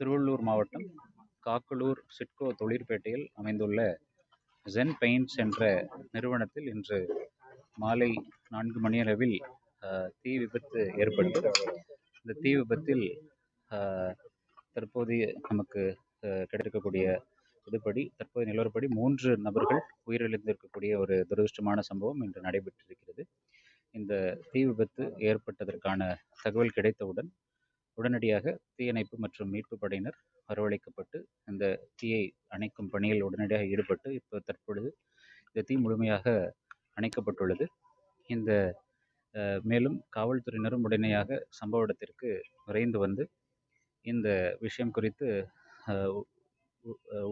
திருவள்ளூர் மாவட்டம் காக்கலூர் சிட்கோ தொழிற்பேட்டையில் அமைந்துள்ள gen paints என்ற நிறுவனத்தில் இன்று மாலை நான்கு மணியளவில் தீ விபத்து ஏற்பட்டது. இந்த தீ விபத்தில் தற்போதைய நமக்கு கிடைக்கக்கூடிய இதுபடி தற்போதைய நிலவரப்படி மூன்று நபர்கள் உயிரிழந்திருக்கக்கூடிய ஒரு துரதிருஷ்டமான சம்பவம் இன்று நடைபெற்றிருக்கிறது. இந்த தீ விபத்து ஏற்பட்டதற்கான தகவல் கிடைத்தவுடன் உடனடியாக தீயணைப்பு மற்றும் மீட்பு படையினர் வரவழைக்கப்பட்டு இந்த தீயை அணைக்கும் பணியில் உடனடியாக ஈடுபட்டு இப்போ தற்பொழுது இந்த தீ முழுமையாக அணைக்கப்பட்டுள்ளது. இந்த மேலும் காவல்துறையினரும் உடனடியாக சம்பவ இடத்திற்கு விரைந்து வந்து இந்த விஷயம் குறித்து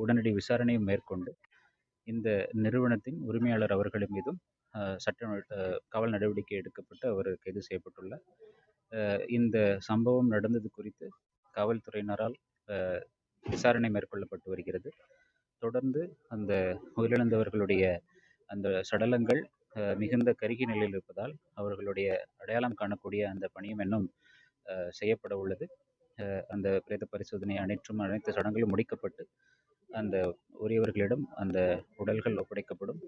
உடனடி விசாரணையும் மேற்கொண்டு இந்த நிறுவனத்தின் உரிமையாளர் அவர்கள் மீதும் சட்ட காவல் நடவடிக்கை எடுக்கப்பட்டு அவர் கைது செய்யப்பட்டுள்ளார் இந்த சம்பவம் நடந்தது குறித்து காவல்துறையினரால் விசாரணை மேற்கொள்ளப்பட்டு வருகிறது. தொடர்ந்து அந்த உயிரிழந்தவர்களுடைய அந்த சடலங்கள் மிகுந்த கருகி நிலையில் இருப்பதால் அவர்களுடைய அடையாளம் காணக்கூடிய அந்த பணியும் இன்னும் செய்யப்பட உள்ளது. அந்த பிரேத பரிசோதனை அனைத்தும் அனைத்து சடங்குகளும் முடிக்கப்பட்டு அந்த உரியவர்களிடம் அந்த உடல்கள் ஒப்படைக்கப்படும்.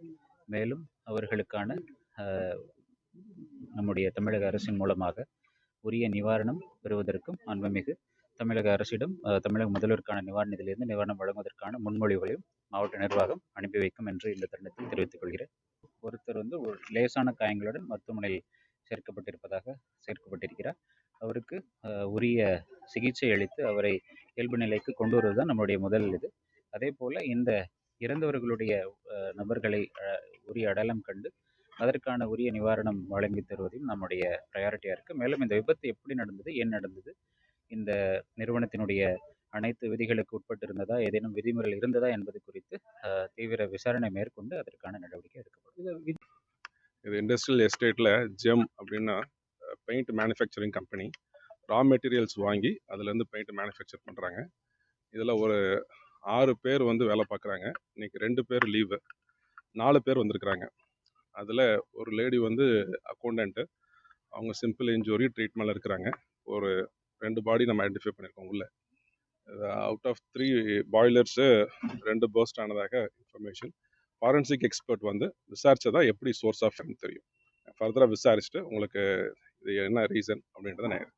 மேலும் அவர்களுக்கான நம்முடைய தமிழக அரசின் மூலமாக உரிய நிவாரணம் பெறுவதற்கும் மாண்புமிகு தமிழக அரசிடம் தமிழக முதல்வருக்கான நிவாரண நிதியிலிருந்து நிவாரணம் வழங்குவதற்கான முன்மொழிவுகளையும் மாவட்ட நிர்வாகம் அனுப்பி வைக்கும் என்று இந்த தருணத்தில் தெரிவித்துக் கொள்கிறேன். ஒருத்தர் வந்து ஒரு லேசான காயங்களுடன் மருத்துவமனையில் சேர்க்கப்பட்டிருப்பதாக சேர்க்கப்பட்டிருக்கிறார். அவருக்கு உரிய சிகிச்சை அளித்து அவரை இயல்பு நிலைக்கு கொண்டு வருவதுதான் நம்முடைய முதல் இது. அதே போல் இந்த இறந்தவர்களுடைய நபர்களை உரிய அடையாளம் கண்டு அதற்கான உரிய நிவாரணம் வழங்கி தருவதையும் நம்முடைய ப்ரையாரிட்டியாக இருக்குது மேலும் இந்த விபத்து எப்படி நடந்தது ஏன் நடந்தது இந்த நிறுவனத்தினுடைய அனைத்து விதிகளுக்கு உட்பட்டு இருந்ததா ஏதேனும் விதிமுறைகள் இருந்ததா என்பது குறித்து தீவிர விசாரணை மேற்கொண்டு அதற்கான நடவடிக்கை எடுக்கப்படும். இது இண்டஸ்ட்ரியல் எஸ்டேட்டில் ஜெம் அப்படின்னா paint manufacturing company raw materials வாங்கி அதுலேருந்து பெயிண்ட் மேனுஃபேக்சர் பண்ணுறாங்க இதில் ஒரு ஆறு பேர் வந்து வேலை பார்க்குறாங்க. இன்னைக்கு ரெண்டு பேர் லீவு நாலு பேர் வந்திருக்கிறாங்க. அதில் ஒரு லேடி வந்து அக்கௌண்டன்ட்டு அவங்க சிம்பிள் இன்ஜுரி ட்ரீட்மெண்ட்டில் இருக்கிறாங்க. ஒரு ரெண்டு பாடி நம்ம ஐடென்டிஃபை பண்ணியிருக்கோம் உள்ள. அவுட் ஆஃப் த்ரீ பாய்லர்ஸு ரெண்டு பர்ஸ்ட் ஆனதாக இன்ஃபர்மேஷன் ஃபாரன்சிக் எக்ஸ்பர்ட் வந்து விசாரிச்சதா எப்படி சோர்ஸ் ஆஃப் தெரியும். ஃபர்தராக விசாரிச்சுட்டு உங்களுக்கு இது என்ன ரீசன் அப்படின்றத நான்